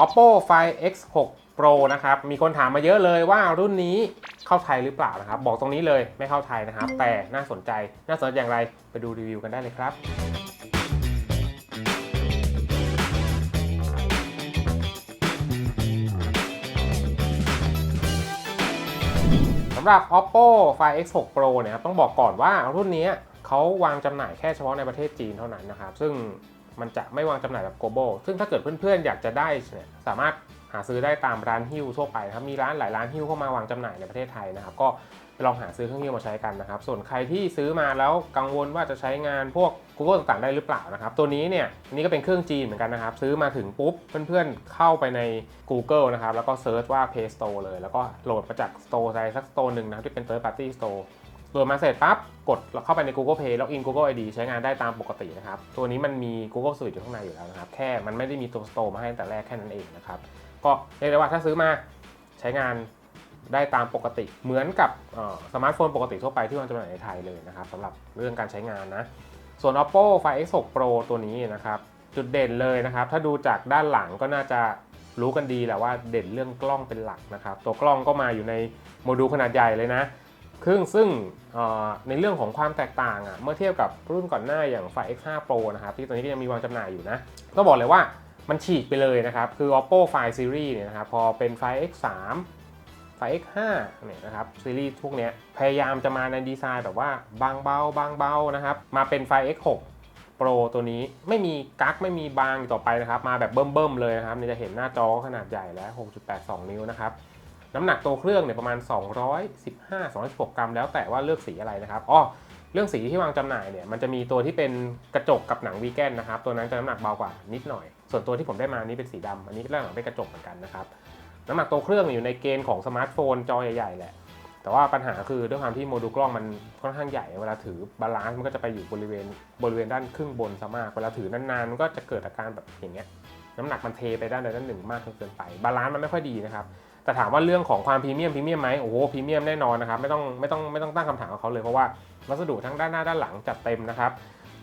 Oppo Find X6 Pro นะครับ มีคนถามมาเยอะเลยว่ารุ่นนี้เข้าไทยหรือเปล่านะครับ บอกตรงนี้เลยไม่เข้าไทยนะครับ แต่น่าสนใจ น่าสนใจอย่างไร ไปดูรีวิวกันได้เลยครับสำหรับ Oppo Find X6 Pro เนี่ยครับต้องบอกก่อนว่ารุ่นนี้เขาวางจำหน่ายแค่เฉพาะในประเทศจีนเท่านั้นนะครับ ซึ่ง มันจะไม่วางจำหน่ายแบบ global ซึ่งถ้าเกิดเพื่อนๆ อยากจะได้เนี่ยสามารถหาซื้อได้ตามร้านฮิ้วทั่วไปครับมีร้านหลายร้านฮิ้วเข้ามาวางจำหน่ายในประเทศไทยนะครับก็ไปลองหาซื้อเครื่องฮิ้วมาใช้กันนะครับ ส่วนใครที่ซื้อมาแล้วกังวลว่าจะใช้งานพวก Google ต่างๆได้หรือเปล่านะครับ ตัวนี้เนี่ยนนี่ก็เป็นเครื่องจีนเหมือนกันนะครับ ซื้อมาถึงปุ๊บเพื่อนๆเข้าไปใน Google นะครับแล้วก็เซิร์ชว่า Play Store เลย แล้วก็โหลดมาจาก Store ใดสัก Store หนึ่งนะครับที่เป็น Third Party Store โหลดมาเสร็จปั๊บกดเข้าไปใน Google Play ล็อกอิน Google ID ใช้งานได้ตามปกตินะครับ ตัวนี้มันมี Google Suite อยู่ข้างในอยู่แล้วนะครับ แค่มันไม่ได้มีตัว Store มาให้ตั้งแต่แรกแค่นั้นเองนะครับ ก็เรียกได้ว่าถ้าซื้อมาใช้งานได้ตามปกติเหมือนกับสมาร์ทโฟนปกติทั่วไปที่วางจำหน่ายในไทยเลยนะครับสำหรับเรื่องการใช้งานนะ ส่วน Oppo Find X6 Pro ตัวนี้นะครับ จุดเด่นเลยนะครับ ถ้าดูจากด้านหลังก็น่าจะรู้กันดีแหละว่าเด่นเรื่องกล้องเป็นหลักนะครับ ตัวกล้องก็มาอยู่ในโมดูลขนาดใหญ่เลยนะ ครึ่งซึ่งในเรื่องของความแตกต่างอะเมื่อเทียบกับรุ่นก่อนหน้าอย่าง Find X5 Pro นะครับที่ตอนนี้ก็ยังมีวางจำหน่ายอยู่นะก็บอกเลยว่ามันฉีกไปเลยนะครับ คือ Oppo Find Series เนี่ยนะครับพอเป็น Find X3 Find X5 เนี่ยนะครับซีรีส์พวกเนี้ยพยายามจะมาในดีไซน์แบบว่าบางเบาบางเบานะครับมาเป็น Find X6 Pro ตัวนี้ไม่มีกั๊กไม่มีบางอีกต่อไปนะครับ มาแบบเบิ่มๆเลยนะครับนี่จะเห็นหน้าจอขนาดใหญ่แล้ว 6.82 นิ้วนะครับ น้ำหนักตัวเครื่องเนี่ยประมาณ 215-216 กรัม แล้วแต่ว่าเลือกสีอะไรนะครับอ๋อเรื่องสีที่วางจำหน่ายเนี่ยมันจะมีตัวที่เป็นกระจกกับหนังวีแกนนะครับตัวนั้นจะน้ำหนักเบากว่านิดหน่อย ส่วนตัวที่ผมได้มานี่เป็นสีดำอันนี้เรื่องหลังเป็นกระจกเหมือนกันนะครับน้ำหนักตัวเครื่องอยู่ในเกณฑ์ของสมาร์ทโฟนจอใหญ่ๆแหละแต่ว่าปัญหาคือด้วยความที่โมดูลกล้องมันค่อนข้างใหญ่เวลาถือบาลานซ์มันก็จะไปอยู่บริเวณบริเวณด้านครึ่งบนซะมากเวลาถือนานๆมันก็จะเกิดอาการแบบอย่างเงี้ยน้ำหนักมันเทไปด้านใดด้านหนึ่งมากจนเกินไปบาลานซ์มันไม่ค่อยดีนะครับ แต่ถามว่าเรื่องของความพรีเมียมพรีเมียมไหมโอ้โหพรีเมียมแน่นอนนะครับไม่ต้องไม่ต้องไม่ต้องตั้งคำถามกับเขาเลยเพราะว่าวัสดุทั้งด้านหน้าด้านหลังจัดเต็มนะครับ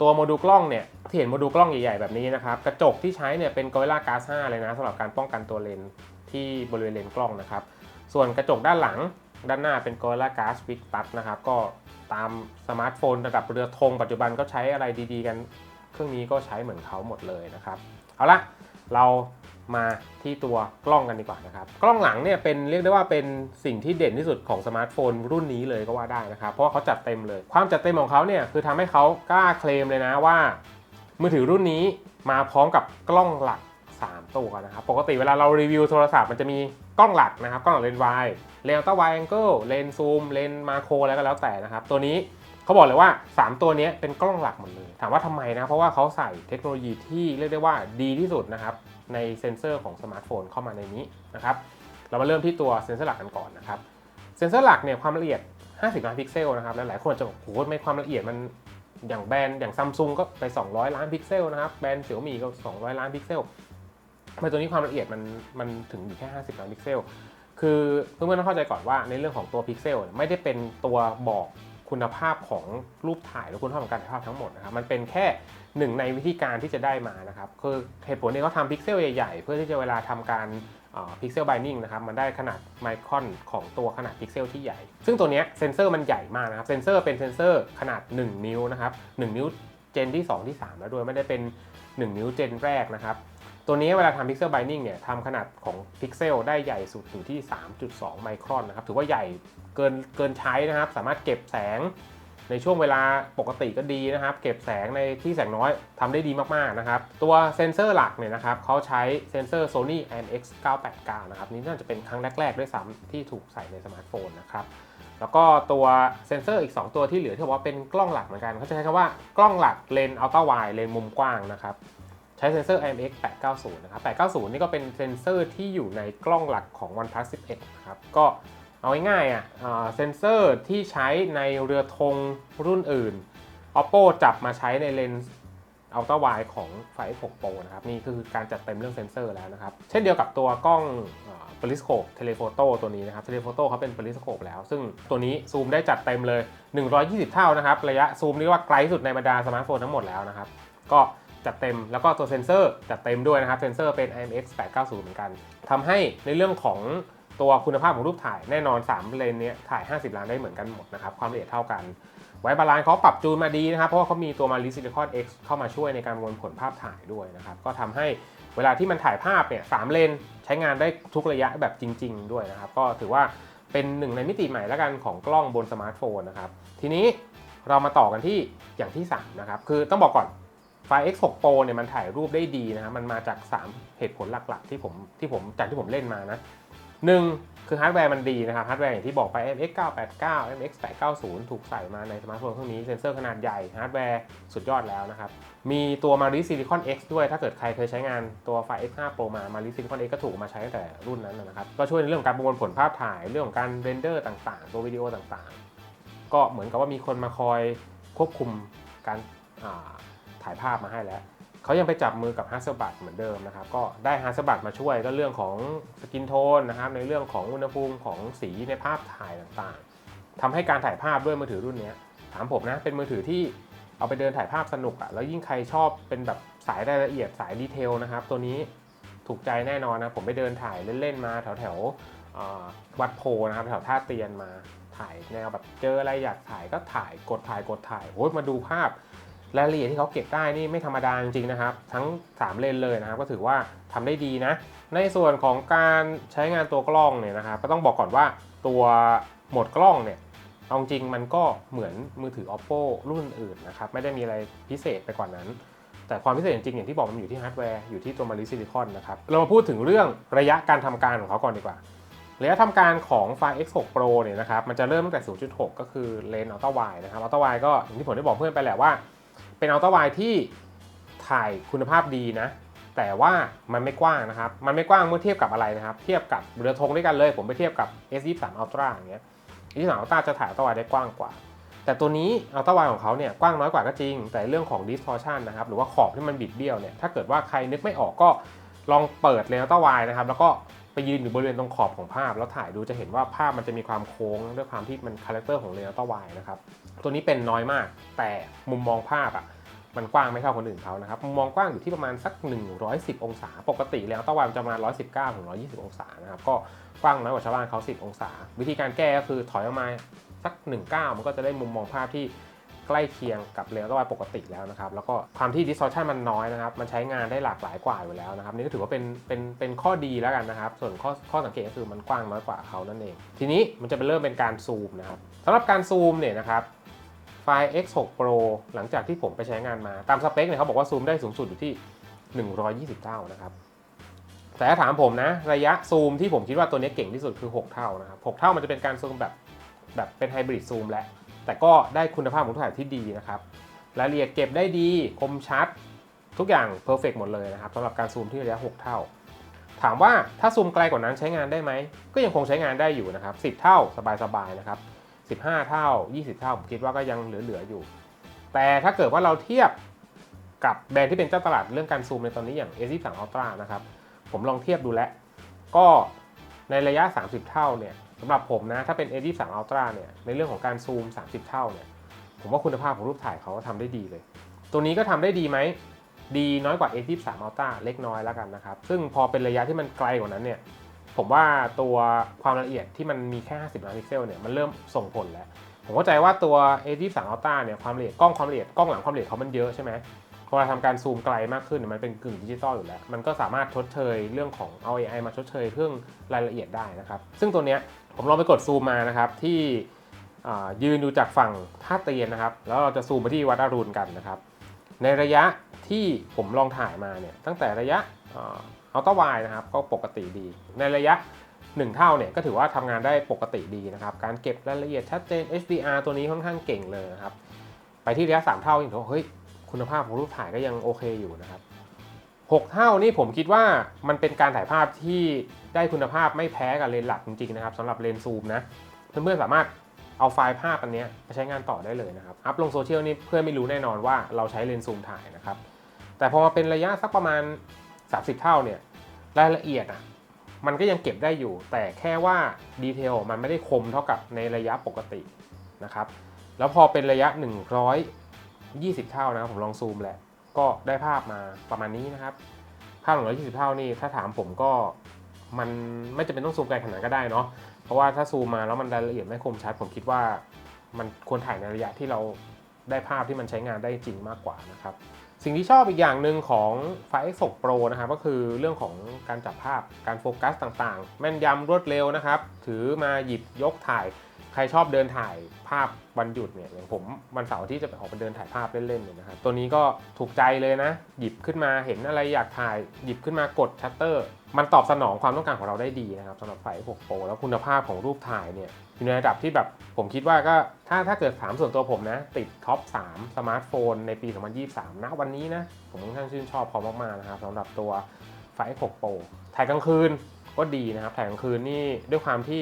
ตัวโมดูลกล้องเนี่ยที่เห็นโมดูลกล้องใหญ่ๆแบบนี้นะครับกระจกที่ใช้เนี่ยเป็น Gorilla Glass 5เลยนะสำหรับการป้องกันตัวเลนที่บริเวณเลนกล้องนะครับส่วนกระจกด้านหลังด้านหน้าเป็น Gorilla Glass Big Touch นะครับก็ตามสมาร์ทโฟนระดับเรือธงปัจจุบันก็ใช้อะไรดีๆกัน เครื่องนี้ก็ใช้เหมือนเขาหมดเลยนะครับ เอาละเรา มาที่ตัวกล้องกันดีกว่านะครับ กล้องหลังเนี่ยเป็นเรียกได้ว่าเป็นสิ่งที่เด่นที่สุดของสมาร์ทโฟนรุ่นนี้เลยก็ว่าได้นะครับ เพราะว่าเขาจัดเต็มเลย ความจัดเต็มของเขาเนี่ยคือทำให้เขากล้าเคลมเลยนะว่า มือถือรุ่นนี้มาพร้อมกับกล้องหลัก 3 ตัวนะครับ ปกติเวลาเรารีวิวโทรศัพท์มันจะมีกล้องหลักนะครับ กล้องหลักเลนส์วายเลนส์อัลตร้าไวแองเกิลเลนส์ซูมเลนส์มาโครอะไรก็แล้วแต่นะครับ ตัวนี้ เขาบอกเลยว่า 3 ตัวนี้เป็นกล้องหลักหมดเลยถามว่าทำไมนะ เพราะว่าเขาใส่เทคโนโลยีที่เรียกได้ว่าดีที่สุดนะครับ ในเซ็นเซอร์ของสมาร์ทโฟนเข้ามาในนี้นะครับ เรามาเริ่มที่ตัวเซ็นเซอร์หลักกันก่อนนะครับ เซ็นเซอร์หลักเนี่ยความละเอียด 50ล้านพิกเซลนะครับ หลายๆคนจะบอกโหไม่ความละเอียดมันอย่างแบรนด์อย่างซัมซุงก็ไป 200 ล้านพิกเซลนะครับ แบรนด์เสี่ยวมี่ก็ 200 ล้านพิกเซลทำไมตัวนี้ความละเอียดมันมันถึงอยู่แค่ 50ล้านพิกเซล คือเพื่อนๆต้องเข้าใจก่อนว่าในเรื่องของตัวพิกเซลไม่ได้เป็นตัวบอก คุณภาพของรูปถ่ายหรือคุณภาพของการถ่ายภาพทั้งหมดนะครับมันเป็นแค่หนึ่งในวิธีการที่จะได้มานะครับคือเหตุผลที่เขาทำพิกเซลใหญ่ๆ เพื่อที่จะเวลาทำการพิกเซลไบนิ่งนะครับมันได้ขนาดไมครอนของตัวขนาดพิกเซลที่ใหญ่ ซึ่งตัวนี้เซนเซอร์มันใหญ่มากนะครับเซนเซอร์เป็นเซนเซอร์ขนาด 1 นิ้วนะครับ1นิ้วเจนที่ 2 ที่ 3 แล้วด้วยไม่ได้เป็น 1 นิ้วเจนแรกนะครับ ตัวนี้เวลาทำพิกเซลไบนิ่งเนี่ยทำขนาดของพิกเซลได้ใหญ่สุดอยู่ที่ 3.2 ไมครอนนะครับ ถือว่าใหญ่เกินเกินใช้นะครับ สามารถเก็บแสงในช่วงเวลาปกติก็ดีนะครับ เก็บแสงในที่แสงน้อยทำได้ดีมากๆนะครับ ตัวเซนเซอร์หลักเนี่ยนะครับเขาใช้เซนเซอร์ Sony IMX989 นะครับ นี่น่าจะเป็นครั้งแรก ๆ ด้วยซ้ำที่ถูกใส่ในสมาร์ทโฟนนะครับ แล้วก็ตัวเซนเซอร์อีก 2 ตัวที่เหลือที่บอกว่าเป็นกล้องหลักเหมือนกันเขาจะใช้คำว่ากล้องหลักเลนอัลตร้าไวเลนมุมกว้างนะครับ ใช้เซนเซอร์ IMX 890 นะครับ 890 นี่ก็เป็นเซนเซอร์ที่อยู่ในกล้องหลักของ OnePlus 11 นะครับ ก็เอาง่ายๆอะเซนเซอร์ที่ใช้ในเรือธงรุ่นอื่น Oppo จับมาใช้ในเลนส์อัลตร้าไวของ Find X6 Pro นะครับ นี่คือการจัดเต็มเรื่องเซนเซอร์แล้วนะครับ เช่นเดียวกับตัวกล้องปริสโคปเทเลโฟโต้ตัวนี้นะครับเทเลโฟโต้เขาเป็นปริสโคปแล้ว ซึ่งตัวนี้ซูมได้จัดเต็มเลย 120 เท่านะครับ ระยะซูมนี่ว่าไกลที่สุดในบรรดาสมาร์ทโฟนทั้งหมดแล้วนะครับ ก็ จัดเต็มแล้วก็ตัวเซนเซอร์จัดเต็มด้วยนะครับเซนเซอร์เป็น IMX 890 เหมือนกันทำให้ในเรื่องของตัวคุณภาพของรูปถ่ายแน่นอน 3 เลนเนี้ยถ่าย 50 ล้านได้เหมือนกันหมดนะครับ ความละเอียดเท่ากัน ไว้บาลานซ์เขาปรับจูนมาดีนะครับ เพราะว่าเขามีตัวมาริซิลิคอน X เข้ามาช่วยในการประมวลผลภาพถ่ายด้วยนะครับ ก็ทำให้เวลาที่มันถ่ายภาพเนี่ยสามเลนใช้งานได้ทุกระยะแบบจริง ๆ ด้วยนะครับ ก็ถือว่าเป็นหนึ่งในมิติใหม่แล้วกันของกล้องบนสมาร์ทโฟนนะครับ ทีนี้เรามาต่อกันที่อย่างที่ 3 นะครับ คือต้องบอกก่อน ไฟ X6 Pro เนี่ยมันถ่ายรูปได้ดีนะครับมันมาจาก 3 เหตุผลหลักๆ ที่ผมที่ผมจากที่ผมเล่นมานะหนึ่งคือฮาร์ดแวร์มันดีนะครับฮาร์ดแวร์อย่างที่บอกไป MX 989 MX 890ถูกใส่มาในสมาร์ทโฟนเครื่องนี้เซนเซอร์ขนาดใหญ่ฮาร์ดแวร์สุดยอดแล้วนะครับ มีตัว Mari Silicon X ด้วยถ้าเกิดใครเคยใช้งานตัวไฟ X5 Pro มา Mari Silicon X ก็ถูกมาใช้ตั้งแต่รุ่นนั้นนะครับ ก็ช่วยในเรื่องของการประมวลผลภาพถ่ายเรื่องของการเรนเดอร์ต่างๆ ตัววิดีโอต่างๆ ก็เหมือนกับว่ามีคนมาคอยควบคุมการ ถ่ายภาพมาให้แล้วเขายังไปจับมือกับ h a s s e l b l a d เหมือนเดิมนะครับ ก็ได้ h a s s e l b l a d มาช่วยก็เรื่องของสกินโทนนะครับในเรื่องของอุณหภูมิของสีในภาพถ่ายต่างๆทำให้การถ่ายภาพด้วยมือถือรุ่นนี้ถามผมนะเป็นมือถือที่เอาไปเดินถ่ายภาพสนุกอะ่ะแล้วยิ่งใครชอบเป็นแบบสายรายละเอียดสายดีเทลนะครับ ตัวนี้ถูกใจแน่นอนนะผมไปเดินถ่ายเล่นๆมาแถวแถวๆวัดโพนะครับแถวท่าเตียนมาถ่ายแนวแบบเจออะไรอยากถ่ายก็ถ่ายกดถ่ายกดถ่ายโอ้ยมาดูภาพ รายละเอียดที่เขาเก็บได้นี่ไม่ธรรมดาจริงๆนะครับ ทั้ง 3 เลนเลยนะครับ ก็ถือว่าทำได้ดีนะ ในส่วนของการใช้งานตัวกล้องเนี่ยนะครับ ก็ต้องบอกก่อนว่าตัวโหมดกล้องเนี่ยเอาจริงมันก็เหมือนมือถือ oppo รุ่นอื่นนะครับ ไม่ได้มีอะไรพิเศษไปกว่านั้น แต่ความพิเศษจริงอย่างที่บอกมันอยู่ที่ฮาร์ดแวร์อยู่ที่ตัวมาริซิลิคอนนะครับ เรามาพูดถึงเรื่องระยะการทำการของเขาก่อนดีกว่าระยะทำการของไฟ X6 Pro เนี่ยนะครับ มันจะเริ่มตั้งแต่ 0.6 ก็คือเลนส์อัลตร้าไวนะครับอัลตร้าไวก็อย่างที่ผมได้บอกเพื่อนไปแหละว่า เป็นอัลตร้าไวที่ถ่ายคุณภาพดีนะ แต่ว่ามันไม่กว้างนะครับ มันไม่กว้างเมื่อเทียบกับอะไรนะครับ เทียบกับเรือธงด้วยกันเลย ผมไปเทียบกับ S23 Ultra อย่างเงี้ย S23 Ultra จะถ่ายอัลตร้าไวได้กว้างกว่า แต่ตัวนี้อัลตร้าไวของเขาเนี่ยกว้างน้อยกว่าก็จริง แต่เรื่องของ distortion นะครับ หรือว่าขอบที่มันบิดเบี้ยวเนี่ย ถ้าเกิดว่าใครนึกไม่ออกก็ลองเปิดเลนส์อัลตร้าไวนะครับ แล้วก็ ไปยืนอยู่บริเวณตรงขอบของภาพ แล้วถ่ายดูจะเห็นว่าภาพมันจะมีความโค้งด้วยความที่มันคาแรคเตอร์ของเลนส์อัลตร้าไวนะครับตัวนี้เป็นน้อยมาก แต่มุมมองภาพอะมันกว้างไม่เท่าคนอื่นเขานะครับมุมมองกว้างอยู่ที่ประมาณสัก 110 องศา ปกติแล้วตะวันจะประมาณ119ถึง120 องศานะครับก็กว้างน้อยกว่าชาวบ้านเขา10 องศา วิธีการแก้ก็คือถอยออกมาสัก 19 มันก็จะได้มุมมองภาพที่ ใกล้เคียงกับเลนส์ตะวันปกติแล้วนะครับ แล้วก็ความที่ distortion มันน้อยนะครับ มันใช้งานได้หลากหลายกว่าอยู่แล้วนะครับ นี่ก็ถือว่าเป็นเป็นเป็นข้อดีแล้วกันนะครับ ส่วนข้อข้อสังเกตก็คือมันกว้างน้อยกว่าเขานั่นเอง ทีนี้มันจะเป็นเริ่มเป็นการซูมนะครับสำหรับการซูมเนี่ยนะครับไฟล์ X6 Pro หลังจากที่ผมไปใช้งานมาตามสเปคเนี่ยเขาบอกว่าซูมได้สูงสุดอยู่ที่ 120 เท่านะครับแต่ถ้าถามผมนะระยะซูมที่ผมคิดว่าตัวนี้เก่งที่สุดคือ 6 เท่านะครับ 6 เท่ามันจะเป็นการซูมแบบแบบเป็นไฮบริดซูมและ แต่ก็ได้คุณภาพของถ่ายที่ดีนะครับรายละเอียดเก็บได้ดีคมชัด ทุกอย่างเพอร์เฟกหมดเลยนะครับสำหรับการซูมที่ระยะ 6 เท่า ถามว่าถ้าซูมไกลกว่านั้นใช้งานได้ไหม ก็ยังคงใช้งานได้อยู่นะครับ 10 เท่าสบายๆนะครับ 15 เท่า 20 เท่าผมคิดว่าก็ยังเหลือๆอยู่ แต่ถ้าเกิดว่าเราเทียบกับแบรนด์ที่เป็นเจ้าตลาดเรื่องการซูมในตอนนี้อย่าง A23 Ultra นะครับ ผมลองเทียบดูแล้ว ก็ในระยะ 30 เท่าเนี่ย สำหรับผมนะ ถ้าเป็น A23 Ultra เนี่ยในเรื่องของการซูม 30 เท่าเนี่ยผมว่าคุณภาพของรูปถ่ายเขาทำได้ดีเลย ตัวนี้ก็ทำได้ดีไหม ดีน้อยกว่า A23 Ultra เล็กน้อยแล้วกันนะครับ ซึ่งพอเป็นระยะที่มันไกลกว่านั้นเนี่ยผมว่าตัวความละเอียดที่มันมีแค่ 50 ล้านพิกเซลเนี่ยมันเริ่มส่งผลแล้ว ผมเข้าใจว่าตัว A23 Ultra เนี่ยความละเอียดกล้องความละเอียดกล้องหลังความละเอียดเขามันเยอะใช่ไหมพอเราทำการซูมไกลมากขึ้นเนี่ยมันเป็นกึ่งดิจิตอลอยู่แล้ว มันก็สามารถชดเชยเรื่องของเอา AI มาชดเชยเรื่องรายละเอียดได้นะครับ ซึ่งตัวเนี้ย ผมลองไปกดซูมมานะครับที่ยืนดูจากฝั่งท่าเตียนนะครับ แล้วเราจะซูมไปที่วัดอรุณกันนะครับ ในระยะที่ผมลองถ่ายมาเนี่ยตั้งแต่ระยะอัลตร้าไวนะครับก็ปกติดี ในระยะ 1 เท่าเนี่ยก็ถือว่าทำงานได้ปกติดีนะครับ การเก็บรายละเอียดชัดเจน HDR ตัวนี้ค่อนข้างเก่งเลยนะครับ ไปที่ระยะ 3 เท่าอย่างที่บอกเฮ้ยคุณภาพของรูปถ่ายก็ยังโอเคอยู่นะครับ 6 เท่านี่ผมคิดว่ามันเป็นการถ่ายภาพที่ได้คุณภาพไม่แพ้กับเลนส์หลักจริงๆนะครับสำหรับเลนส์ซูมนะเพื่อนๆสามารถเอาไฟล์ภาพอันนี้ไปใช้งานต่อได้เลยนะครับ อัพลงโซเชียลนี่เพื่อนไม่รู้แน่นอนว่าเราใช้เลนส์ซูมถ่ายนะครับ แต่พอมาเป็นระยะสักประมาณ 30 เท่าเนี่ยรายละเอียดอะมันก็ยังเก็บได้อยู่ แต่แค่ว่าดีเทลมันไม่ได้คมเท่ากับในระยะปกตินะครับ แล้วพอเป็นระยะ 120 เท่านะครับผมลองซูมแหละ ก็ได้ภาพมาประมาณนี้นะครับ ภาพ 120 เท่านี่ถ้าถามผมก็มันไม่จำเป็นต้องซูมไกลขนาดก็ได้เนาะ เพราะว่าถ้าซูมมาแล้วมันรายละเอียดไม่คมชัด ผมคิดว่ามันควรถ่ายในระยะที่เราได้ภาพที่มันใช้งานได้จริงมากกว่านะครับ สิ่งที่ชอบอีกอย่างหนึ่งของไฟ X6 Pro นะครับก็คือเรื่องของการจับภาพ การโฟกัสต่างๆ แม่นยำรวดเร็วนะครับ ถือมาหยิบยกถ่าย ใครชอบเดินถ่ายภาพ วันหยุดเนี่ยอย่างผมวันเสาร์ที่จะไปออกไปเดินถ่ายภาพเล่นๆเนี่ยนะครับตัวนี้ก็ถูกใจเลยนะ หยิบขึ้นมาเห็นอะไรอยากถ่าย หยิบขึ้นมากดชัตเตอร์ มันตอบสนองความต้องการของเราได้ดีนะครับสำหรับไฟ6 Pro แล้วคุณภาพของรูปถ่ายเนี่ยอยู่ในระดับที่แบบผมคิดว่าก็ถ้าถ้าเกิดถามส่วนตัวผมนะ ติดท็อป 3 สมาร์ทโฟนในปี 2023 นะวันนี้นะ ผมค่อนข้างชื่นชอบพอมากๆนะครับสำหรับตัวไฟ6 Pro ถ่ายกลางคืนก็ดีนะครับถ่ายกลางคืนนี่ด้วยความที่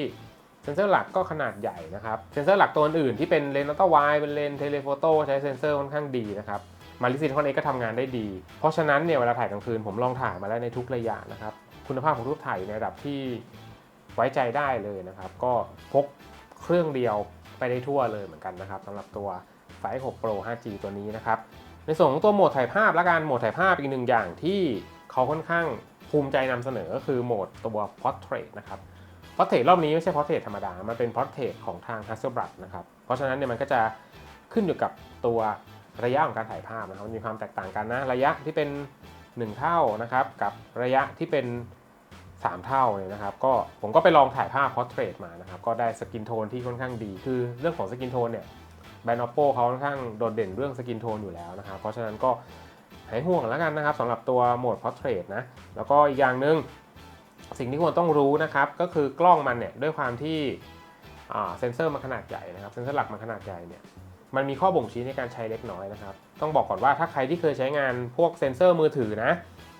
นเซอร์หลักก็ขนาดใหญ่นะครับ เซนเซอร์หลักตัวอื่นที่เป็นเลนส์อัลตร้าไวด์เป็นเลนส์เทเลโฟโต้ใช้เซนเซอร์ค่อนข้างดีนะครับมาริซินคอนเอ็กก็ทำงานได้ดี เพราะฉะนั้นเนี่ยเวลาถ่ายกลางคืนผมลองถ่ายมาแล้วในทุกระยะนะครับ คุณภาพของรูปถ่ายในระดับที่ไว้ใจได้เลยนะครับ ก็พกเครื่องเดียวไปได้ทั่วเลยเหมือนกันนะครับสำหรับตัวไฟ6 Pro 5G ตัวนี้นะครับ ในส่วนของตัวโหมดถ่ายภาพและการโหมดถ่ายภาพอีกหนึ่งอย่างที่เขาค่อนข้างภูมิใจนำเสนอก็คือโหมดตัว Portrait นะครับ พอร์เทรตรอบนี้ไม่ใช่พอร์เทรตธรรมดา มันเป็นพอร์เทรตของทาง Hasselblad นะครับ เพราะฉะนั้นเนี่ยมันก็จะขึ้นอยู่กับตัวระยะของการถ่ายภาพนะครับมันมีความแตกต่างกันนะ ระยะที่เป็น 1 เท่านะครับ กับระยะที่เป็น 3 เท่าเนี่ยนะครับ ก็ผมก็ไปลองถ่ายภาพพอร์เทรตมานะครับ ก็ได้สกินโทนที่ค่อนข้างดี คือเรื่องของสกินโทนเนี่ยแบรนด์ Oppo เขาค่อนข้างโดดเด่นเรื่องสกินโทนอยู่แล้วนะครับ เพราะฉะนั้นก็หายห่วงแล้วกันนะครับสำหรับตัวโหมดพอร์เทรตนะ แล้วก็อีกอย่างหนึ่ง สิ่งที่ควรต้องรู้นะครับก็คือกล้องมันเนี่ยด้วยความที่เซนเซอร์มันขนาดใหญ่นะครับเซนเซอร์หลักมันขนาดใหญ่เนี่ยมันมีข้อบ่งชี้ในการใช้เล็กน้อยนะครับ ต้องบอกก่อนว่าถ้าใครที่เคยใช้งานพวกเซนเซอร์มือถือนะ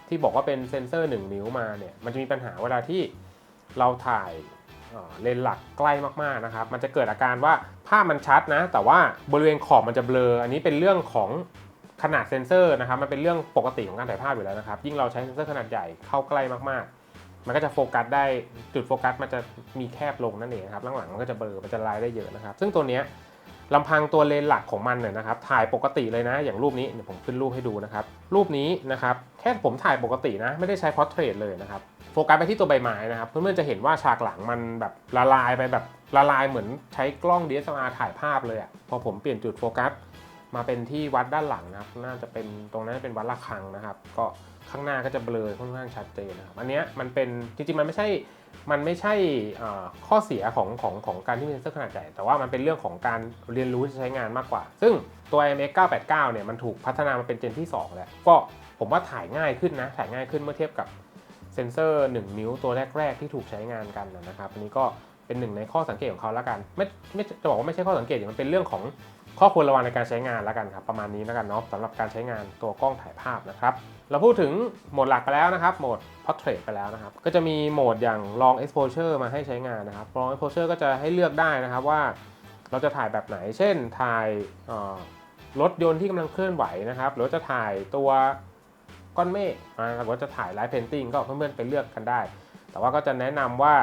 ที่บอกว่าเป็นเซนเซอร์ 1 นิ้วมาเนี่ยมันจะมีปัญหาเวลาที่เราถ่ายเลนส์หลักใกล้มากๆนะครับ มันจะเกิดอาการว่าภาพมันชัดนะ แต่ว่าบริเวณขอบมันจะเบลอ อันนี้เป็นเรื่องของขนาดเซนเซอร์นะครับ มันเป็นเรื่องปกติของการถ่ายภาพอยู่แล้วนะครับ ยิ่งเราใช้เซนเซอร์ขนาดใหญ่เข้าใกล้มากๆ มันก็จะโฟกัสได้จุดโฟกัสมันจะมีแคบลงนั่นเองครับหลังๆมันก็จะเบลอมันจะลายได้เยอะนะครับ ซึ่งตัวเนี้ยลำพังตัวเลนส์หลักของมันเนี่ยนะครับ ถ่ายปกติเลยนะ อย่างรูปนี้เดี๋ยวผมขึ้นรูปให้ดูนะครับ รูปนี้นะครับแค่ผมถ่ายปกตินะ ไม่ได้ใช้พอร์เทรตเลยนะครับโฟกัสไปที่ตัวใบไม้นะครับเพื่อนๆจะเห็นว่าฉากหลังมันแบบละลายไปแบบละลายเหมือนใช้กล้อง DSLR ถ่ายภาพเลยอะพอผมเปลี่ยนจุดโฟกัสมาเป็นที่วัดด้านหลังนะครับ น่าจะเป็นตรงนั้นเป็นวัดระฆังนะครับ ก็ ข้างหน้าก็จะเบลอค่อนข้างชัดเจนนะครับอันเนี้ยมันเป็นจริงๆมันไม่ใช่มันไม่ใช่ข้อเสียของของของการที่มีเซนเซอร์ขนาดใหญ่แต่ว่ามันเป็นเรื่องของการเรียนรู้ใช้งานมากกว่า ซึ่งตัว IMX 989 เนี่ยมันถูกพัฒนามาเป็นเจนที่ 2 แล้ว ก็ผมว่าถ่ายง่ายขึ้นนะ ถ่ายง่ายขึ้นเมื่อเทียบกับเซนเซอร์ 1 นิ้วตัวแรก ๆ ที่ถูกใช้งานกันนะครับอันนี้ก็เป็นหนึ่งในข้อสังเกตของเขาแล้วกัน ไม่ไม่จะบอกว่าไม่ใช่ข้อสังเกตอย่างมันเป็นเรื่องของ ข้อควรระวังในการใช้งานแล้วกันครับประมาณนี้แล้วกันเนาะสำหรับการใช้งานตัวกล้องถ่ายภาพนะครับเราพูดถึงโหมดหลักไปแล้วนะครับโหมด Portrait ไปแล้วนะครับก็จะมีโหมดอย่าง Long Exposure มาให้ใช้งานนะครับ Long Exposure ก็จะให้เลือกได้นะครับว่า เราจะถ่ายแบบไหน เช่น ถ่ายรถยนต์ที่กำลังเคลื่อนไหวนะครับ หรือจะถ่ายตัวก้อนเมฆนะหรือว่าจะถ่าย Light Painting ก็เพื่อนๆไปเลือกกันได้ แต่ว่าก็จะแนะนำว่า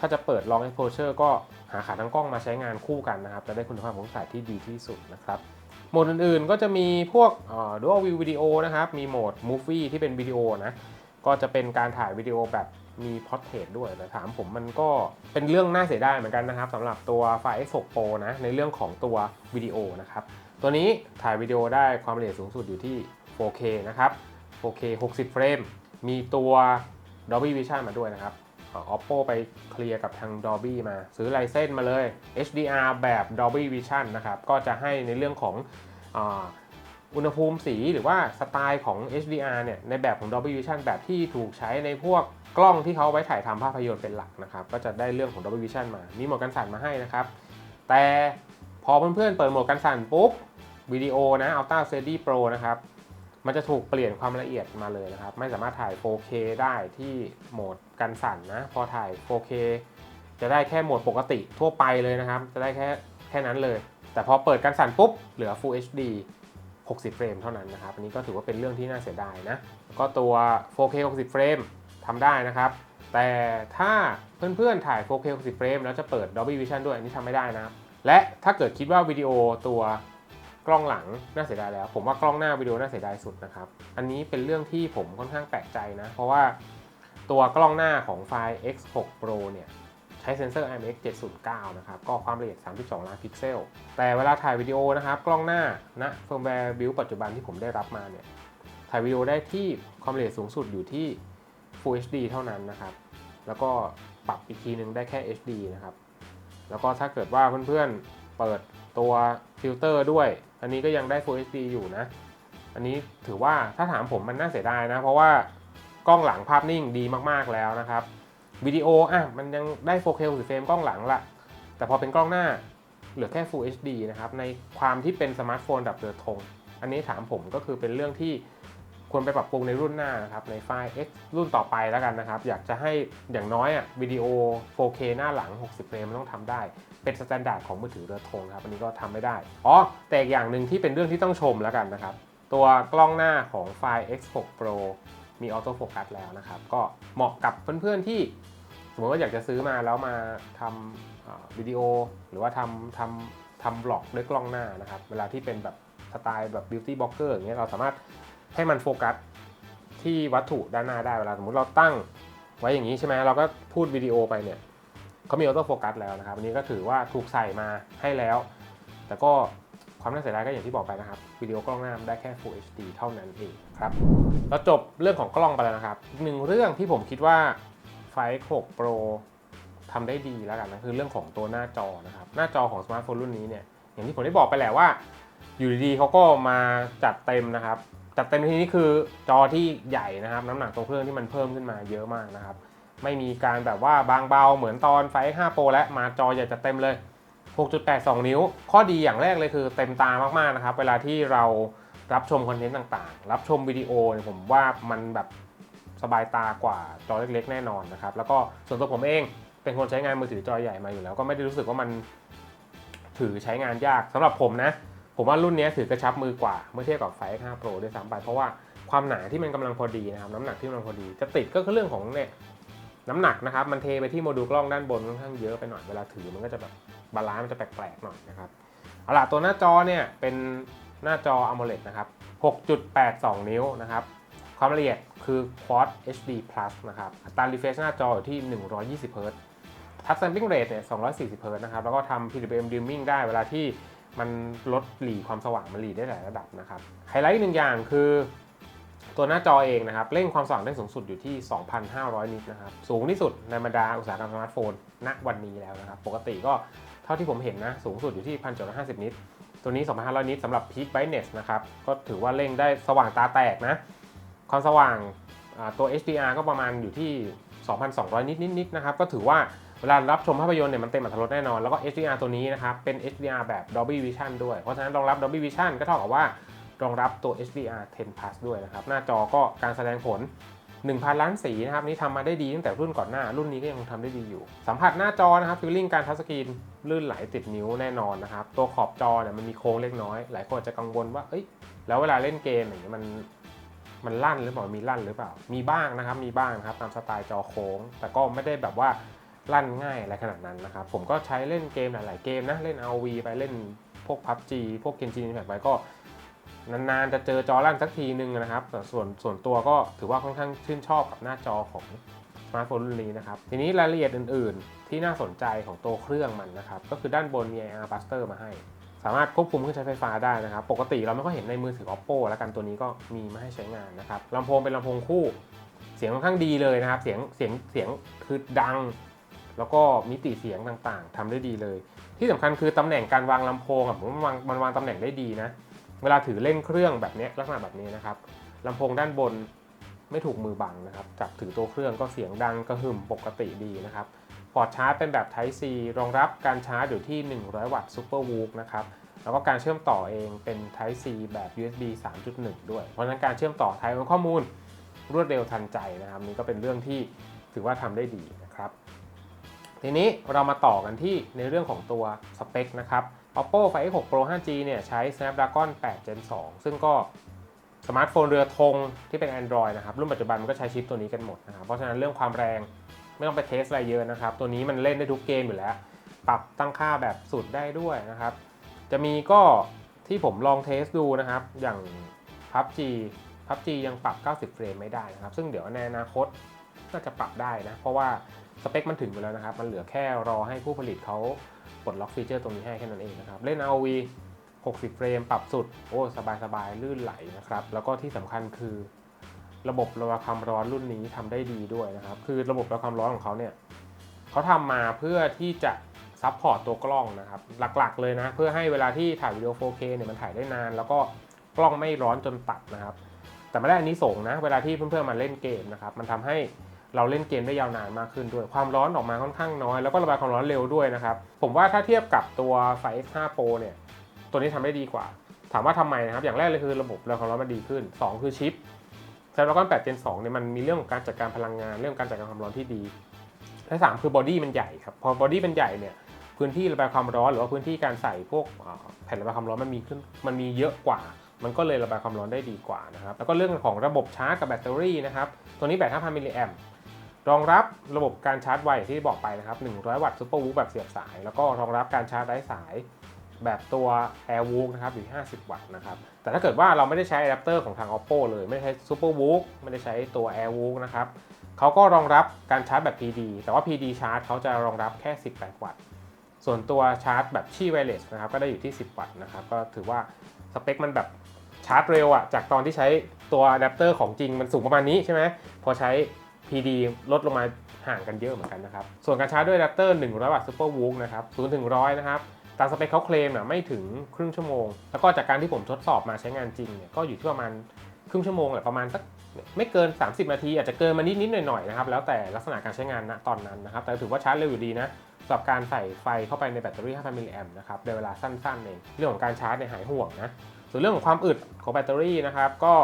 ถ้าจะเปิด Long Exposure ก็หาขาตั้งกล้องมาใช้งานคู่กันนะครับ จะได้คุณภาพของถ่ายที่ดีที่สุดนะครับ โหมดอื่นๆก็จะมีพวกเอ่อ Dual View Video นะครับ มีโหมด Movie ที่เป็นวิดีโอนะ ก็จะเป็นการถ่ายวิดีโอแบบมีพอร์เทรตด้วยแต่ถามผมมันก็เป็นเรื่องน่าเสียดายเหมือนกันนะครับสำหรับตัวไฟ X6 Pro นะในเรื่องของตัววิดีโอนะครับ ตัวนี้ถ่ายวิดีโอได้ความละเอียดสูงสุดอยู่ที่ 4K นะครับ 4K 60 เฟรม มีตัว Dolby Vision มาด้วยนะครับ Oppo ไปเคลียร์กับทาง Dolby มา ซื้อไลเซนส์มาเลย HDR แบบ Dolby Vision นะครับ ก็จะให้ในเรื่องของอุณหภูมิสีหรือว่าสไตล์ของ HDR เนี่ยในแบบของ Dolby Vision แบบที่ถูกใช้ในพวกกล้องที่เขาไว้ถ่ายทำภาพยนตร์เป็นหลักนะครับ ก็จะได้เรื่องของ Dolby Vision มา มีโหมดกันสั่นมาให้นะครับ แต่พอเพื่อนๆเปิดโหมดกันสั่นปุ๊บวิดีโอนะ Ultra Steady Pro นะครับ มันจะถูกเปลี่ยนความละเอียดมาเลยนะครับ ไม่สามารถถ่าย 4K ได้ที่โหมดกันสั่นนะ พอถ่าย 4K จะได้แค่โหมดปกติทั่วไปเลยนะครับ จะได้แค่แค่นั้นเลย แต่พอเปิดกันสั่นปุ๊บ เหลือ Full HD 60 เฟรมเท่านั้นนะครับ อันนี้ก็ถือว่าเป็นเรื่องที่น่าเสียดายนะ ก็ตัว 4K 60 เฟรมทำได้นะครับ แต่ถ้าเพื่อนๆถ่าย 4K 60 เฟรมแล้วจะเปิด Dolby Vision ด้วย อันนี้ทำไม่ได้นะ และถ้าเกิดคิดว่าวิดีโอตัว ล้องหลังน่าเสียดายแล้ว ผมว่ากล้องหน้าวิดีโอน่าเสียดายสุดนะครับ อันนี้เป็นเรื่องที่ผมค่อนข้างแปลกใจนะ เพราะว่าตัวกล้องหน้าของไฟล์ X6 Pro เนี่ยใช้เซนเซอร์ IMX 709 นะครับ ก็ความละเอียด 32 ล้านพิกเซล แต่เวลาถ่ายวิดีโอนะครับ กล้องหน้าณเฟิร์มแวร์บิลปัจจุบันที่ผมได้รับมาเนี่ย ถ่ายวิดีโอได้ที่ความละเอียดสูงสุดอยู่ที่ Full HD เท่านั้นนะครับ แล้วก็ปรับอีกทีนึงได้แค่ HD นะครับ แล้วก็ถ้าเกิดว่าเพื่อนๆเปิดตัวฟิลเตอร์ด้วย อันนี้ก็ยังได้ Full HD อยู่นะ อันนี้ถือว่าถ้าถามผมมันน่าเสียดายนะ เพราะว่ากล้องหลังภาพนิ่งดีมากๆแล้วนะครับวิดีโออะมันยังได้ 4K 60เฟรมกล้องหลังละแต่พอเป็นกล้องหน้าเหลือแค่ Full HD นะครับในความที่เป็นสมาร์ทโฟนดับเรือธงอันนี้ถามผมก็คือเป็นเรื่องที่ ควรไปปรับปรุงในรุ่นหน้านะครับในไฟล์ X รุ่นต่อไปแล้วกันนะครับ อยากจะให้อย่างน้อยอะวิดีโอ 4K หน้าหลัง 60 เฟรมมันต้องทำได้ เป็นสแตนดาร์ดของมือถือเรือธงครับ อันนี้ก็ทำไม่ได้ อ๋อ แต่อย่างหนึ่งที่เป็นเรื่องที่ต้องชมแล้วกันนะครับ ตัวกล้องหน้าของไฟล์ X6 Pro มีออโต้โฟกัสแล้วนะครับ ก็เหมาะกับเพื่อนๆที่ สมมติว่าอยากจะซื้อมาแล้วมาทำวิดีโอ หรือว่าทำทำทำบล็อกด้วยกล้องหน้านะครับ เวลาที่เป็นแบบสไตล์แบบบิวตี้บล็อกเกอร์อย่างเงี้ยเราสามารถ ให้มันโฟกัสที่วัตถุด้านหน้าได้เวลาสมมติเราตั้งไว้อย่างนี้ใช่ไหมเราก็พูดวิดีโอไปเนี่ยเขามีออโต้โฟกัสแล้วนะครับอันนี้ก็ถือว่าถูกใส่มาให้แล้ว แต่ก็ความน่าเสียดายก็อย่างที่บอกไปนะครับวิดีโอกล้องหน้าได้แค่ Full HD เท่านั้นเองครับเราจบเรื่องของกล้องไปแล้วนะครับอีกหนึ่งเรื่องที่ผมคิดว่า ไฟ6 Pro ทำได้ดีแล้วกันนะคือเรื่องของตัวหน้าจอนะครับหน้าจอของสมาร์ทโฟนรุ่นนี้เนี่ยอย่างที่ผมได้บอกไปแหละว่า อยู่ดีๆเขาก็มาจัดเต็มนะครับ จัดเต็มในที่นี้คือจอที่ใหญ่นะครับ น้ำหนักตัวเครื่องที่มันเพิ่มขึ้นมาเยอะมากนะครับ ไม่มีการแบบว่าบางเบาเหมือนตอนไฟ5 Pro และมาจอใหญ่จัดเต็มเลย 6.82 นิ้ว ข้อดีอย่างแรกเลยคือเต็มตามากๆนะครับ เวลาที่เรารับชมคอนเทนต์ต่างๆ รับชมวิดีโอเนี่ยผมว่ามันแบบสบายตากว่าจอเล็กๆ แน่นอนนะครับ แล้วก็ส่วนตัวผมเองเป็นคนใช้งานมือถือจอใหญ่มาอยู่แล้ว ก็ไม่ได้รู้สึกว่ามันถือใช้งานยากสำหรับผมนะ ผมว่ารุ่นนี้ถือกระชับมือกว่า เมื่อเทียบกับไฟ5 Pro ด้วยซ้ำไป เพราะว่าความหนาที่มันกำลังพอดีนะครับน้ำหนักที่มันกำลังพอดี จะติดก็คือเรื่องของเนี่ยน้ำหนักนะครับมันเทไปที่โมดูลกล้องด้านบนค่อนข้างเยอะไปหน่อยเวลาถือมันก็จะแบบบาลานซ์มันจะแปลกๆหน่อยนะครับเอาล่ะตัวหน้าจอเนี่ยเป็นหน้าจอ AMOLED นะครับ 6.82 นิ้วนะครับ ความละเอียดคือ Quad HD Plus นะครับ อัตรา refresh หน้าจออยู่ที่ 120 Hz Touch sampling rate เนี่ย 240 Hz นะครับ แล้วก็ทำ PWM dimming ได้เวลาที่ มันลดหลีความสว่างมันหลีได้หลายระดับนะครับไฮไลท์หนึ่งอย่างคือ ตัวหน้าจอเองนะครับเร่งความสว่างได้สูงสุดอยู่ที่ 2,500 นิตนะครับสูงที่สุดในบรรดาอุตสาหกรรมสมาร์ทโฟนณวันนี้แล้วนะครับปกติก็เท่าที่ผมเห็นนะสูงสุดอยู่ที่ 1,750 นิตตัวนี้ 2,500 นิตสำหรับ Peak Brightness นะครับก็ถือว่าเร่งได้สว่างตาแตกนะความสว่างตัว HDR ก็ประมาณอยู่ที่ 2,200 นิดนิดๆนะครับก็ถือว่า เวลารับชมภาพยนตร์เนี่ยมันเต็มอรรถรสแน่นอน แล้วก็ HDR ตัวนี้นะครับ เป็น HDR แบบ Dolby Vision ด้วย เพราะฉะนั้นรองรับ Dolby Vision ก็เท่ากับว่ารองรับตัว HDR 10 plus ด้วยนะครับ หน้าจอก็การแสดงผล 1,000 ล้านสีนะครับ นี่ทำมาได้ดีตั้งแต่รุ่นก่อนหน้า รุ่นนี้ก็ยังทำได้ดีอยู่ สัมผัสหน้าจอนะครับฟีลลิ่งการทัชสกรีนลื่นไหลติดนิ้วแน่นอนนะครับ ตัวขอบจอเนี่ยมันมีโค้งเล็กน้อย หลายคนอาจจะกังวลว่า เอ้ย แล้วเวลาเล่นเกมอย่างเงี้ยมันมันลั่นหรือเปล่า มีลั่นหรือเปล่า มีบ้างนะครับ มีบ้างนะครับตามสไตล์จอโค้ง แต่ก็ไม่ได้แบบว่า ลั่นง่ายอะไรขนาดนั้นนะครับ ผมก็ใช้เล่นเกมหลาย ๆ เกมนะ เล่น RV ไปเล่นพวก PUBG พวก Genshin Impact ไปก็นาน ๆ จะเจอจอลั่นสักทีนึงนะครับแต่ส่วนส่วนตัวก็ถือว่าค่อนข้างชื่นชอบกับหน้าจอของสมาร์ทโฟนรุ่นนี้นะครับ ทีนี้รายละเอียดอื่น ๆ ที่น่าสนใจของตัวเครื่องมันนะครับ ก็คือด้านบนมี IR Buster มาให้ สามารถควบคุมเครื่องใช้ไฟฟ้าได้นะครับ ปกติเราไม่ค่อยเห็นในมือถือ Oppo แล้วกันตัวนี้ก็มีมาให้ใช้งานนะครับลำโพงเป็นลำโพงคู่ เสียงค่อนข้างดีเลยนะครับ เสียงเสียงเสียงคือดัง แล้วก็มิติเสียงต่างๆทำได้ดีเลย ที่สำคัญคือตำแหน่งการวางลำโพงผมว่ามันวางมันวางตำแหน่งได้ดีนะ เวลาถือเล่นเครื่องแบบนี้ลักษณะแบบนี้นะครับลำโพงด้านบนไม่ถูกมือบังนะครับ จับถือตัวเครื่องก็เสียงดังกระหึ่มปกติดีนะครับพอร์ตชาร์จเป็นแบบ Type C รองรับการชาร์จอยู่ที่ 100 วัตต์ Super w o o f นะครับ แล้วก็การเชื่อมต่อเองเป็น Type C แบบ USB 3.1 ด้วย เพราะนั้นการเชื่อมต่อถ่ายข้อมูลรวดเร็วทันใจนะครับ นี่ก็เป็นเรื่องที่ถือว่าทำได้ดีนะครับ ทีนี้เรามาต่อกันที่ในเรื่องของตัวสเปคนะครับ Oppo Find X6 Pro 5G เนี่ยใช้ Snapdragon 8 Gen 2 ซึ่งก็สมาร์ทโฟนเรือธงที่เป็น Android นะครับ รุ่นปัจจุบันมันก็ใช้ชิปตัวนี้กันหมดนะครับ เพราะฉะนั้นเรื่องความแรงไม่ต้องไปเทสอะไรเยอะนะครับ ตัวนี้มันเล่นได้ทุกเกมอยู่แล้ว ปรับตั้งค่าแบบสุดได้ด้วยนะครับ จะมีก็ทที่ผมลองเทสดูนะครับ อย่าง PUBG PUBG ยังปรับ 90 เฟรมไม่ได้นะครับ ซึ่งเดี๋ยวในอนาคต น่าจะปรับได้นะ เพราะว่าสเปคมันถึงอยู่แล้วนะครับ มันเหลือแค่รอให้ผู้ผลิตเขาปลดล็อกฟีเจอร์ตรงนี้ให้แค่นั้นเองนะครับ เล่น ROV 60 เฟรม ปรับสุด โอ้สบายๆลื่นไหลนะครับ แล้วก็ที่สำคัญคือ ระบบระบายความร้อนรุ่นนี้ทำได้ดีด้วยนะครับ คือระบบระบายความร้อนของเขาเนี่ยเขาทำมาเพื่อที่จะซัพพอร์ตตัวกล้องนะครับ หลักๆเลยนะ เพื่อให้เวลาที่ถ่ายวิดีโอ 4K เนี่ยมันถ่ายได้นาน แล้วก็กล้องไม่ร้อนจนตัดนะครับ แต่ไม่ได้อันนี้ส่งนะ เวลาที่เพื่อนๆมาเล่นเกมนะครับ มันทำให้เราเล่นเกมได้ยาวนานมากขึ้นด้วย ความร้อนออกมาค่อนข้างน้อย แล้วก็ระบายความร้อนเร็วด้วยนะครับ ผมว่าถ้าเทียบกับตัวไฟ X5 Pro เนี่ย ตัวนี้ทำได้ดีกว่า ถามว่าทำไมนะครับ อย่างแรกเลยคือระบบระบายความร้อนมันดีขึ้น 2 คือชิป Snapdragon 8 Gen 2เนี่ยมันมีเรื่องของการจัดการพลังงาน เรื่องการจัดการความร้อนที่ดี และสามคือบอดี้มันใหญ่ครับ พอบอดี้มันใหญ่เนี่ย พื้นที่ระบายความร้อนหรือว่าพื้นที่การใส่พวกแผ่นระบายความร้อนมันมีขึ้น มันมีเยอะกว่า มันก็เลยระบายความร้อนได้ดีกว่านะครับ แล้วก็เรื่องของระบบชาร์จกับแบตเตอรี่นะครับ ตัวนี้แบต 5,000 มิลลิแอมป์รองรับระบบการชาร์จไวอย่างที่บอกไปนะครับ 100 วัตต์ซูเปอร์วูฟแบบเสียบสาย แล้วก็รองรับการชาร์จไร้สายแบบตัว Air w o o นะครับอยู่ 50 วัตต์นะครับ แต่ถ้าเกิดว่าเราไม่ได้ใช้อะแดปเตอร์ของทาง Oppo เลย ไม่ได้ใช้ Super w o o ไม่ได้ใช้ตัว Air w o o นะครับเขาก็รองรับการชาร์จแบบ PD แต่ว่า PD ชาร์จเขาจะรองรับแค่ 18 วัตต์ ส่วนตัวชาร์จแบบชี่ไวเลสนะครับก็ได้อยู่ที่ 10 วัตต์นะครับ ก็ถือว่าสเปคมันแบบ ชาร์จเร็วอะจากตอนที่ใช้ตัวอะแดปเตอร์ของจริงมันสูงประมาณนี้ใช่ไหมพอใช้ PD ลดลงมาห่างกันเยอะเหมือนกันนะครับ ส่วนการชาร์จด้วยอะแดปเตอร์ 100 วัตต์ Super w o o นะครับ0ถึง100 นะครับตามสเปคเขาเคลมน่ะไม่ถึงครึ่งชั่วโมง แล้วก็จากการที่ผมทดสอบมาใช้งานจริงเนี่ยก็อยู่ที่ประมาณครึ่งชั่วโมงแหละประมาณสักไม่เกิน 30 นาที อาจจะเกินมานิดๆหน่อยๆนะครับแล้วแต่ลักษณะการใช้งานณตอนนั้นนะครับ แต่ถือว่าชาร์จเร็วอยู่ดีนะสำหรับการใส่ไฟเข้าไปในแบตเตอรี่ 5,000มิลลิแอมป์นะครับในเวลาสั้นๆเองเรื่องของการชาร์จเนี่ยหายห่วงนะ ส่วนเรื่องของความอึดของแบตเตอรี่นะครับก็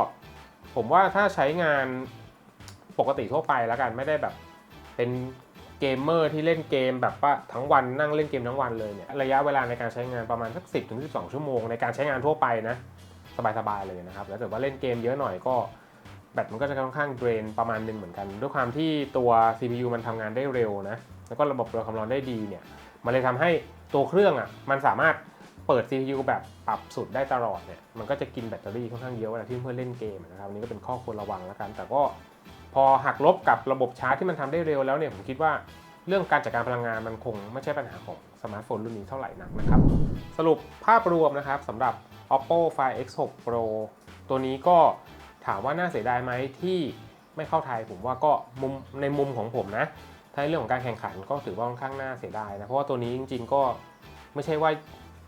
ผมว่าถ้าใช้งานปกติทั่วไปแล้วกันไม่ได้แบบเป็นเกมเมอร์ที่เล่นเกมแบบว่าทั้งวันนั่งเล่นเกมทั้งวันเลยเนี่ยระยะเวลาในการใช้งานประมาณสัก 10ถึง12 ชั่วโมงในการใช้งานทั่วไปนะสบายๆเลยนะครับแล้วแต่ว่าเล่นเกมเยอะหน่อยก็แบตมันก็จะค่อนข้างเดรนประมาณหนึ่งเหมือนกัน ด้วยความที่ตัว CPU มันทำงานได้เร็วนะแล้วก็ระบบระบายความร้อนได้ดีเนี่ยมันเลยทำให้ตัวเครื่องอะมันสามารถ เปิด CPU แบบปรับสุดได้ตลอดเนี่ยมันก็จะกินแบตเตอรี่ค่อนข้างเยอะเวลาที่เพื่อนเล่นเกมนะครับอันนี้ก็เป็นข้อควรระวังแล้วกัน แต่ก็พอหักลบกับระบบชาร์จที่มันทำได้เร็วแล้วเนี่ยผมคิดว่าเรื่องการจัดการพลังงานมันคงไม่ใช่ปัญหาของสมาร์ทโฟนรุ่นนี้เท่าไหร่นักนะครับ สรุปภาพรวมนะครับสำหรับ Oppo Find X6 Pro ตัวนี้ก็ถามว่าน่าเสียดายไหมที่ไม่เข้าไทยผมว่าก็มุมในมุมของผมนะ ถ้าเรื่องของการแข่งขันก็ถือว่าค่อนข้างน่าเสียดายนะ เพราะว่าตัวนี้จริง ๆ ก็ไม่ใช่ว่า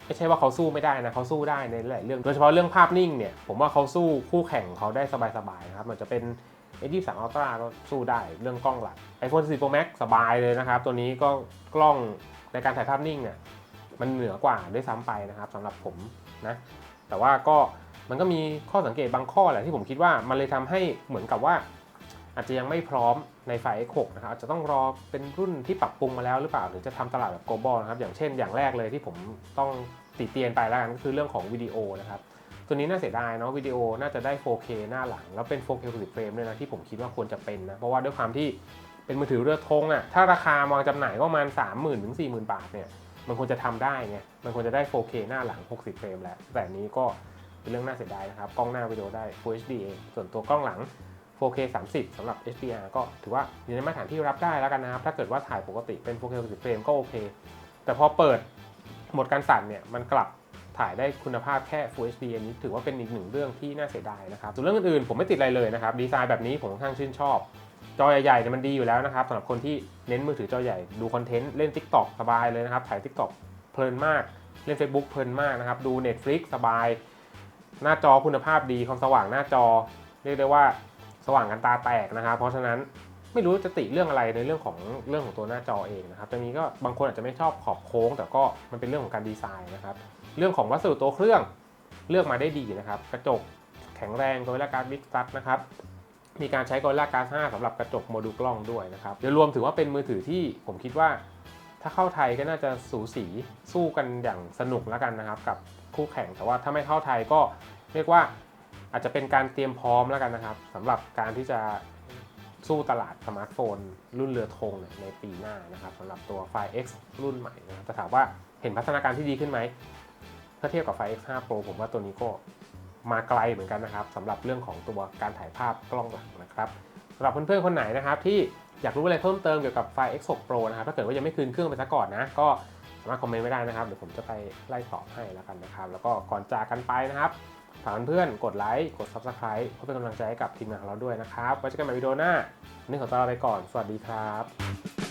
ไม่ใช่ว่าเขาสู้ไม่ได้นะเขาสู้ได้ในหลายเรื่องโดยเฉพาะเรื่องภาพนิ่งเนี่ยผมว่าเขาสู้คู่แข่งเขาได้สบายๆนะครับมันจะเป็น A23 Ultra ก็สู้ได้เรื่องกล้องหลัก iPhone 14 Pro Max สบายเลยนะครับ ตัวนี้ก็กล้องในการถ่ายภาพนิ่งเนี่ยมันเหนือกว่าด้วยซ้ำไปนะครับสำหรับผมนะแต่ว่าก็มันก็มีข้อสังเกตบางข้อแหละที่ผมคิดว่ามันเลยทำให้เหมือนกับว่า อาจจะยังไม่พร้อมในไฟ X6 นะครับอาจจะต้องรอเป็นรุ่นที่ปรับปรุงมาแล้วหรือเปล่าถึงจะทำตลาดแบบ global นะครับอย่างเช่นอย่างแรกเลยที่ผมต้องติเตียนไปแล้วกันก็คือเรื่องของวิดีโอนะครับตัวนี้น่าเสียดายเนาะวิดีโอน่าจะได้ 4K หน้าหลัง แล้วเป็น 4K 60เฟรมด้วยนะที่ผมคิดว่าควรจะเป็นนะ เพราะว่าด้วยความที่เป็นมือถือเรือธงอะถ้าราคามางจำหน่ายก็ประมาณ 30,000ถึง40,000 บาทเนี่ยมันควรจะทำได้ไงมันควรจะได้ 4K หน้าหลัง 60 เฟรมแล้วแต่นนี้ก็เป็นเรื่องน่าเสียดายนะครับกล้องหน้าวิดีโอได้ Full HD เองส่วนตัวกล้องหลัง 4K 30สำหรับ HDR ก็ถือว่าอยู่ในมาตรฐานที่รับได้แล้วกันนะครับ ถ้าเกิดว่าถ่ายปกติเป็น 4K 60เฟรมก็โอเค แต่พอเปิดโหมดการสั่นเนี่ยมันกลับถ่ายได้คุณภาพแค่ Full HD อันนี้ถือว่าเป็นอีกหนึ่งเรื่องที่น่าเสียดายนะครับ ส่วนเรื่องอื่นๆผมไม่ติดอะไรเลยนะครับ ดีไซน์แบบนี้ผมค่อนข้างชื่นชอบ จอใหญ่ๆเนี่ยมันดีอยู่แล้วนะครับสำหรับคนที่เน้นมือถือจอใหญ่ดูคอนเทนต์เล่น TikTok สบายเลยนะครับ ถ่าย TikTok เพลินมากเล่น Facebook เพลินมากนะครับ ดู Netflix สบาย หน้าจอคุณภาพดีความสว่างหน้าจอ เรียกได้ว่า สว่างกันตาแตกนะครับ เพราะฉะนั้นไม่รู้จะติเรื่องอะไรในเรื่องของเรื่องของตัวหน้าจอเองนะครับตรงนี้ก็บางคนอาจจะไม่ชอบขอบโค้ง แต่ก็มันเป็นเรื่องของการดีไซน์นะครับ เรื่องของวัสดุตัวเครื่องเลือกมาได้ดีนะครับ กระจกแข็งแรงตัวละการ์บิ๊กซั t นะครับมีการใช้ Gorilla Glass 5สำหรับกระจกโมดูลกล้องด้วยนะครับโดยรวมถือว่าเป็นมือถือที่ผมคิดว่า ถ้าเข้าไทยก็น่าจะสูสีสู้กันอย่างสนุกแล้วกันนะครับ กับคู่แข่งแต่ว่าถ้าไม่เข้าไทยก็เรียกว่า อาจจะเป็นการเตรียมพร้อมแล้วกันนะครับสำหรับการที่จะสู้ตลาดสมาร์ทโฟน รุ่นเรือธงเนี่ยในปีหน้านะครับสำหรับตัว Find X รุ่นใหม่นะครับแต่ถามว่าเห็นพัฒนาการที่ดีขึ้นไหมถ้าเทียบกับไฟ X5 Pro ผมว่าตัวนี้ก็มาไกลเหมือนกันนะครับสำหรับเรื่องของตัวการถ่ายภาพกล้องหลังนะครับสำหรับเพื่อนๆคนไหนนะครับที่อยากรู้อะไรเพิ่มเติมเกี่ยวกับไฟ X6 Pro นะครับถ้าเกิดว่ายังไม่คืนเครื่องไปซะก่อนนะก็สามารถคอมเมนต์ไม่ได้นะครับเดี๋ยวผมจะไปไล่ตอบให้แล้วกันนะครับ แล้วก็ก่อนจากกันไปนะครับากเพื่อนๆกดไลค์กด Subscribe เพื่อเป็นกำลังใจให้กับทีมงานของเราด้วยนะครับไว้เจอกันใหม่วิดีโอหน้าวันนี้ขอตัวลาไปก่อน สวัสดีครับ